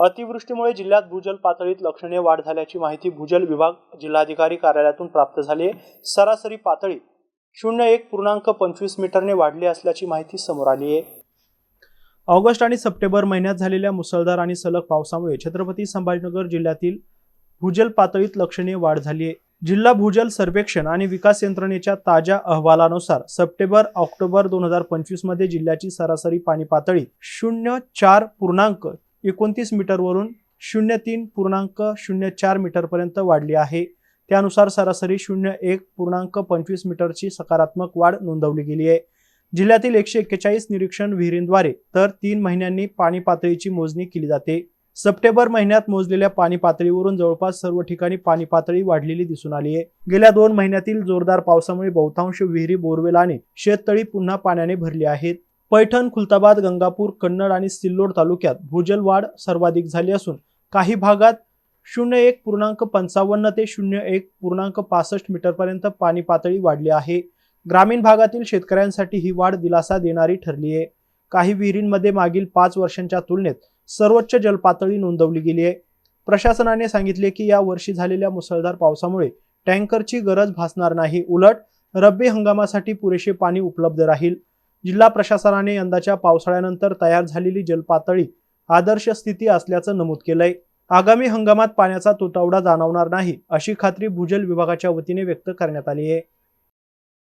अतिवृष्टीमुळे जिल्ह्यात भूजल पातळीत लक्षणीय वाढ झाल्याची माहिती भूजल विभाग जिल्हाधिकारी कार्यालयातून प्राप्त झाली आहे. सरासरी पातळी शून्य एक पूर्णांक पंचवीस मीटरने वाढली असल्याची माहिती समोर आली आहे. ऑगस्ट आणि सप्टेंबर महिन्यात झालेल्या मुसळधार आणि सलग पावसामुळे छत्रपती संभाजीनगर जिल्ह्यातील भूजल पातळीत लक्षणीय वाढ झाली आहे. जिल्हा भूजल सर्वेक्षण आणि विकास यंत्रणेच्या ताज्या अहवालानुसार सप्टेंबर ऑक्टोबर दोन हजार पंचवीसमध्ये जिल्ह्याची सरासरी पाणी पातळी शून्य चार पूर्णांक एकोणतीस मीटरवरून शून्य तीन पूर्णांक शून्य चार मीटरपर्यंत वाढली आहे. त्यानुसार सरासरी शून्य एक पूर्णांक पंचवीस मीटरची सकारात्मक वाढ नोंदवली गेली आहे. जिल्ह्यातील एकशे एक्केचाळीस निरीक्षण विहिरींद्वारे तर तीन महिन्यांनी पाणी पातळीची मोजणी केली जाते. सप्टेंबर महिन्यात मोजलेल्या पाणी पातळीवरून जवळपास सर्व ठिकाणी पाणी पातळी वाढलेली दिसून आली आहे. गेल्या दोन महिन्यातील जोरदार पावसामुळे बहुतांश विहिरी बोरवेल आणि शेततळी पुन्हा पाण्याने भरली आहेत. पैठण खुलताबाद गंगापूर कन्नड आणि सिल्लोड तालुक्यात भूजल वाढ सर्वाधिक झाली असून काही भागात शून्य एक पूर्णांक पंचावन्न ते शून्य एक पूर्णांक पासष्ट मीटरपर्यंत पाणी पातळी वाढली आहे. ग्रामीण भागातील शेतकऱ्यांसाठी ही वाढ दिलासा देणारी ठरली आहे. काही विहिरींमध्ये मागील पाच वर्षांच्या तुलनेत सर्वोच्च जलपातळी नोंदवली गेली आहे. प्रशासनाने सांगितले की या वर्षी झालेल्या मुसळधार पावसामुळे टँकरची गरज भासणार नाही. उलट रब्बी हंगामासाठी पुरेसे पाणी उपलब्ध राहील. जिल्हा प्रशासनाने यंदाच्या पावसाळ्यानंतर तयार झालेली जलपातळी आदर्श स्थिती असल्याचं नमूद केलंय. आगामी हंगामात पाण्याचा तुटवडा जाणवणार नाही अशी खात्री भूजल विभागाच्या वतीने व्यक्त करण्यात आली आहे.